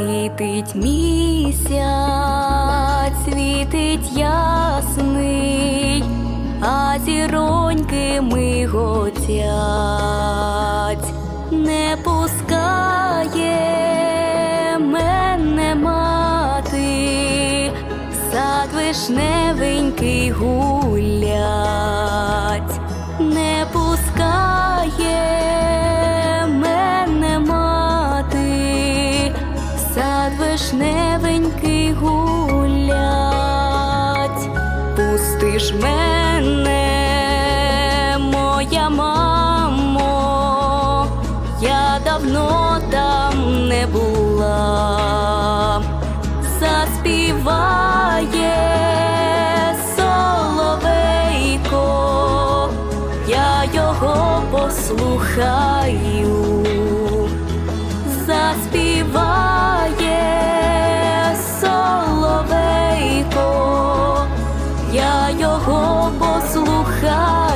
Світить місяць, світить ясний, а зіроньки миготять, не пускає мене мати, сад вишневенький гулять, сад вишневенький гулять, пустиш мене, моя мамо, я давно там не була, заспіває соловейко, я його послухаю. Заспіває його послухаю.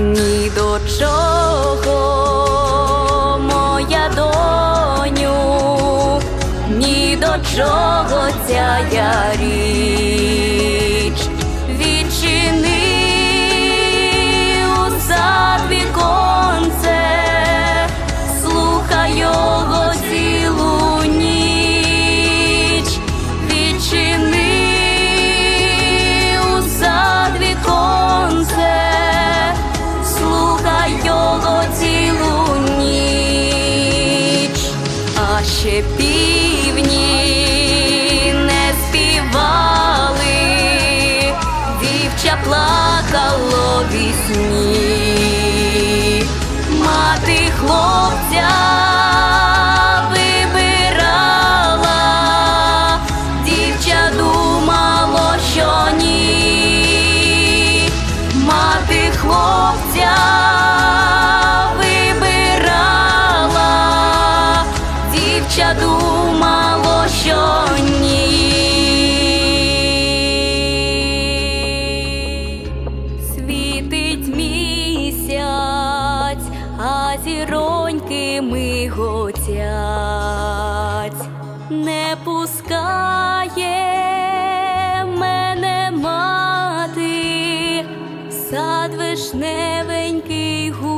Ні до чого, моя доню, ні до чого ця я річ. Хлопця вибирала, дівча думало, що ні. Світить місяць, а зіроньки миготять, не пускає вишневенький гулять.